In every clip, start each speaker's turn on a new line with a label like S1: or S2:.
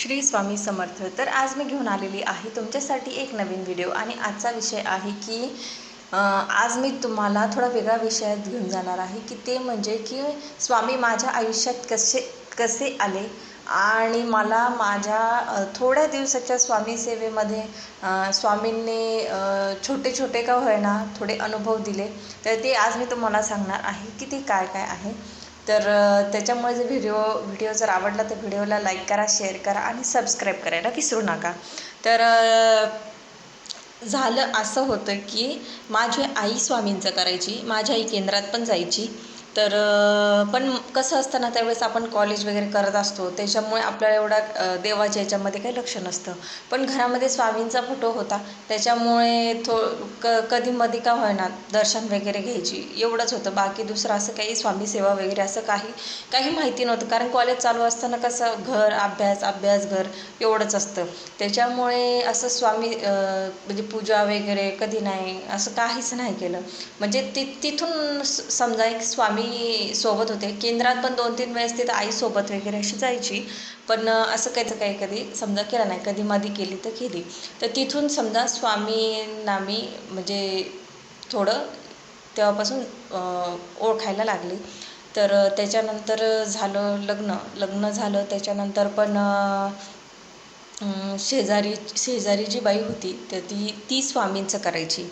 S1: श्री स्वामी समर्थ. तर आज मी घेऊन आलेली आहे तुमच्यासाठी एक नवीन व्हिडिओ आणि आजचा विषय आहे की आज मी तुम्हाला थोडा वेगळा विषयात घेऊन जाणार आहे की ते म्हणजे की स्वामी माझ्या आयुष्यात कसे कसे आले आणि मला माझ्या थोड्या दिवसाच्या स्वामी सेवेमध्ये स्वामींनी छोटे छोटे का होईना थोडे अनुभव दिले. तर ते आज मी तुम्हाला सांगणार आहे की ते काय काय आहे. तर त्याच्यामुळे जर व्हिडिओ व्हिडिओ जर आवडला तर व्हिडिओला लाईक करा शेअर करा आणि सबस्क्राईब करायला विसरू नका. तर झालं असं होतं की माझी आई स्वामींचं करायची माझी आई केंद्रात पण जायची. तर पण कसं असतं ना त्यावेळेस आपण कॉलेज वगैरे करत असतो. त्याच्यामुळे आपल्याला एवढा देवाच्या याच्यामध्ये काही लक्ष नसतं. पण घरामध्ये स्वामींचा फोटो होता. त्याच्यामुळे थो क कधी मध्ये का होईना दर्शन वगैरे घ्यायची एवढंच होतं. बाकी दुसरं असं काही स्वामी सेवा वगैरे असं काही काही माहिती नव्हतं. कारण कॉलेज चालू असताना कसं घर अभ्यास अभ्यास घर एवढंच असतं. त्याच्यामुळे असं स्वामी म्हणजे पूजा वगैरे कधी नाही असं काहीच नाही केलं. म्हणजे ति तिथून समजा एक स्वामी आम्ही सोबत होते. केंद्रात पण दोन तीन वेळेस तिथं आईसोबत वगैरे अशी जायची. पण असं काही काही कधी समजा केलं नाही. कधी मधी केली तर केली. तर तिथून समजा स्वामींना मी म्हणजे थोडं तेव्हापासून ओळखायला लागले. तर त्याच्यानंतर झालं लग्न. लग्न झालं. त्याच्यानंतर पण शेजारी शेजारी जी बाई होती. तर ती ती स्वामींचं करायची.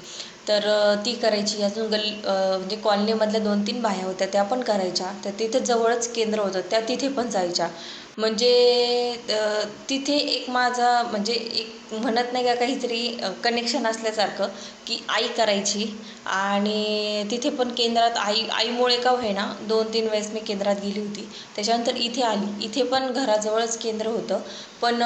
S1: तर ती करायची. अजून गल म्हणजे कॉलनीमधल्या दोन तीन बाया होत्या त्या पण करायच्या. तर तिथे जवळच केंद्र होतं त्या तिथे पण जायच्या. म्हणजे तिथे एक माझा म्हणजे एक म्हणत नाही का काहीतरी कनेक्शन असल्यासारखं की आई करायची. आणि तिथे पण केंद्रात आई आईमुळे का होईना दोन तीन वेळेस मी केंद्रात गेली होती. त्याच्यानंतर इथे आली. इथे पण घराजवळच केंद्र होतं. पण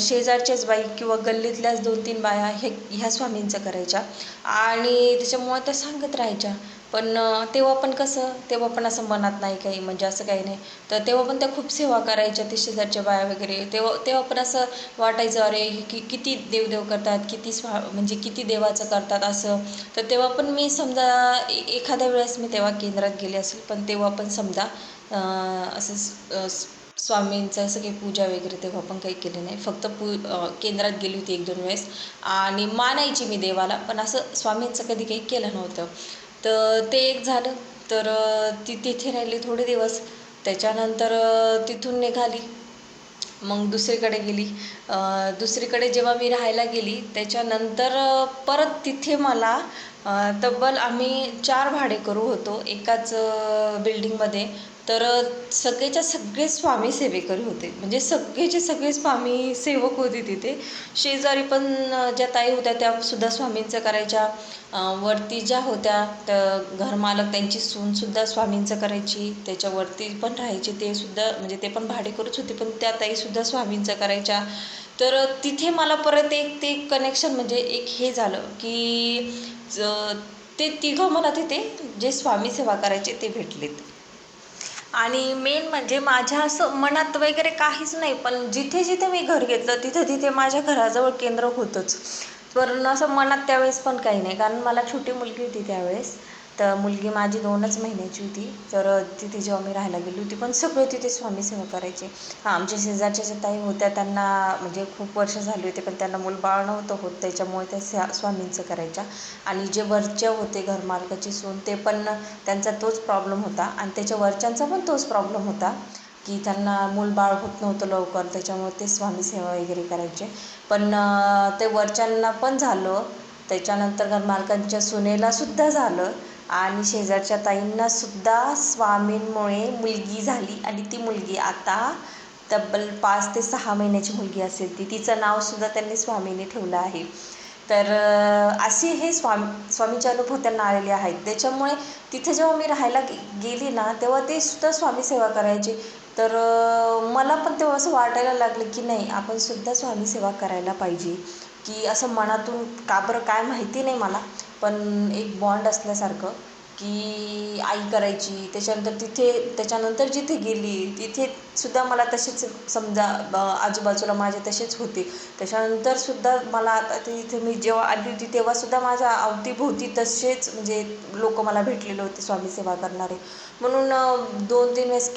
S1: शेजारच्याच बाई किंवा गल्लीतल्याच दोन तीन बाया हे ह्या स्वामींचं करायच्या. आणि त्याच्यामुळं त्या सांगत राहायच्या. पण तेव्हा पण कसं तेव्हा पण असं मनात नाही काही म्हणजे असं काही नाही. तर तेव्हा पण त्या खूप सेवा करायच्या ते शेजारच्या बाया वगैरे. तेव्हा तेव्हा पण असं वाटायचं अरे की किती देवदेव करतात किती स्वा म्हणजे किती देवाचं करतात असं. तर तेव्हा पण मी समजा ए एखाद्या वेळेस मी तेव्हा केंद्रात गेले असेल पण तेव्हा पण समजा असं स्वामींचं असं काही पूजा वगैरे तेव्हा पण काही केली नाही. फक्त पू केंद्रात गेली होती एक दोन वेळेस. आणि मानायची मी देवाला पण असं स्वामींचं कधी काही केलं नव्हतं. तर ते एक झालं. तर ती तिथे राहिली थोडे दिवस. त्याच्यानंतर तिथून निघाली. मग दुसरीकडे गेली. दुसरीकडे जेव्हा मी राहायला गेली त्याच्यानंतर परत तिथे मला तब्बल आम्ही चार भाडेकरू होतो एकाच बिल्डिंगमध्ये. तर सगळेच्या सगळे स्वामी सेवेकरी होते. म्हणजे सगळेचे सगळे स्वामी सेवक होते तिथे. शेजारी पण ज्या ताई होत्या त्या सुद्धा स्वामींचं करायच्या. वरती ज्या होत्या तर घरमालक त्यांची सूनसुद्धा स्वामींचं करायची. त्याच्यावरती पण राहायचे ते सुद्धा म्हणजे ते पण भाडेकरूच होते पण त्या ताईसुद्धा स्वामींचं करायच्या. तर तिथे मला परत एक ते कनेक्शन म्हणजे एक हे झालं की ज- ते तिघं मला तिथे जे स्वामी सेवा करायचे ते भेटलेत. आणि मेन म्हणजे माझ्या असं मनात वगैरे काहीच नाही पण जिथे जिथे मी घर घेतलं तिथे तिथे माझ्या घराजवळ केंद्र होतंच. पण असं मनात त्यावेळेस पण काही नाही कारण मला छोटी मुलगी होती त्यावेळेस. तर मुलगी माझी दोनच महिन्याची होती. तर तिथे जेव्हा मी राहायला गेली होती पण सगळे तिथे स्वामी सेवा करायचे. हां आमच्या शेजारच्या ज्या ताई होत्या त्यांना म्हणजे खूप वर्ष झाली होती पण त्यांना मूलबाळ नव्हतं होत. त्याच्यामुळे त्या स्या स्वामींचं करायच्या. आणि जे वरचे होते घरमालकाची सून ते पण त्यांचा तोच प्रॉब्लेम होता. आणि त्याच्या वरच्यांचा पण तोच प्रॉब्लेम होता की त्यांना मूलबाळ होत नव्हतं लवकर. त्याच्यामुळे ते स्वामी सेवा वगैरे करायचे. पण ते वरच्यांना पण झालं. त्याच्यानंतर घरमालकांच्या सुनेला सुद्धा झालं. आणि शेजारच्या ताईंना सुद्धा स्वामींमुळे मुलगी झाली आणि ती मुलगी आता तब्बल पाच ते सहा महिन्याची मुलगी असेल ती. तिचं नावसुद्धा त्यांनी स्वामीने ठेवलं आहे. तर असे हे स्वामी स्वामीचे अनुभव त्यांना आलेले आहेत. त्याच्यामुळे तिथे जेव्हा मी राहायला गे गेली ना तेव्हा ते सुद्धा स्वामी सेवा करायचे. तर मला पण तेव्हा असं वाटायला लागलं की नाही आपण सुद्धा स्वामी सेवा करायला पाहिजे. की असं मनातून का बरं काय माहिती नाही मला. पण एक बॉन्ड असल्यासारखं की आई करायची त्याच्यानंतर तिथे त्याच्यानंतर जिथे गेली तिथे सुद्धा मला तसेच समजा आजूबाजूला माझे तसेच होते. त्याच्यानंतर सुद्धा मला आता तिथे मी जेव्हा आली होती तेव्हा सुद्धा माझ्या अवतीभोवती तसेच म्हणजे लोक मला भेटलेले होते स्वामी सेवा करणारे. म्हणून दोन तीन वेळेस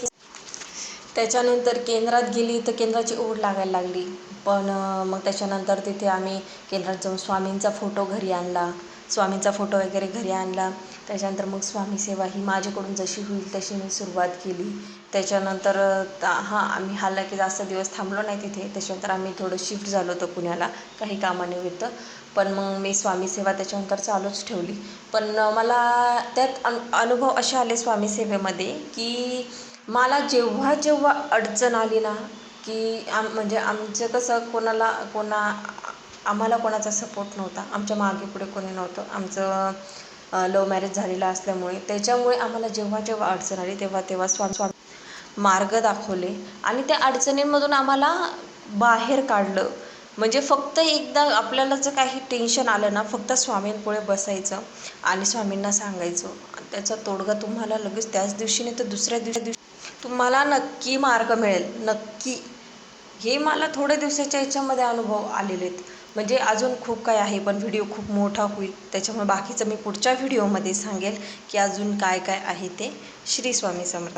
S1: त्याच्यानंतर केंद्रात गेली तर केंद्राची ओढ लागायला लागली. पण मग त्याच्यानंतर तिथे आम्ही केंद्रात जाऊन स्वामींचा फोटो घरी आणला. स्वामींचा फोटो वगैरे घरी आणला. त्याच्यानंतर मग स्वामी सेवा ही माझ्याकडून जशी होईल तशी मी सुरुवात केली. त्याच्यानंतर हां आम्ही हालाकी जास्त दिवस थांबलो नाही तिथे. त्याच्यानंतर आम्ही थोडं शिफ्ट झालो होतो पुण्याला काही कामानिमित्त. पण मग मी स्वामी सेवा त्याच्यानंतर चालूच ठेवली. पण मला त्यात अन अनुभव असे आले स्वामी सेवेमध्ये की मला जेव्हा जेव्हा अडचण आली ना की आम म्हणजे आमचं कसं कोणाला कोणा आम्हाला कोणाचा सपोर्ट नव्हता. आमच्या मागे पुढे कोणी नव्हतं. आमचं लव मॅरेज झालेलं असल्यामुळे. त्याच्यामुळे आम्हाला जेव्हा जेव्हा अडचण आली तेव्हा तेव्हा स्वामी स्वामी मार्ग दाखवले. आणि त्या अडचणींमधून आम्हाला बाहेर काढलं. म्हणजे फक्त एकदा आपल्याला जर काही टेन्शन आलं ना फक्त स्वामींपुढे बसायचं आणि स्वामींना सांगायचं. त्याचा तोडगा तुम्हाला लगेच त्याच दिवशी नाही तर दुसऱ्या दिवशी तुम्हाला नक्की मार्ग मिळेल. नक्की. हे मला थोड्या दिवसाच्या याच्यामध्ये अनुभव आलेले आहेत. म्हणजे अजून खूप काय आहे पण व्हिडिओ खूप मोठा होईल. त्याच्यामुळे बाकीचं मी पुढच्या व्हिडिओमध्ये सांगेल की अजून काय काय आहे ते. श्री स्वामी समर्थ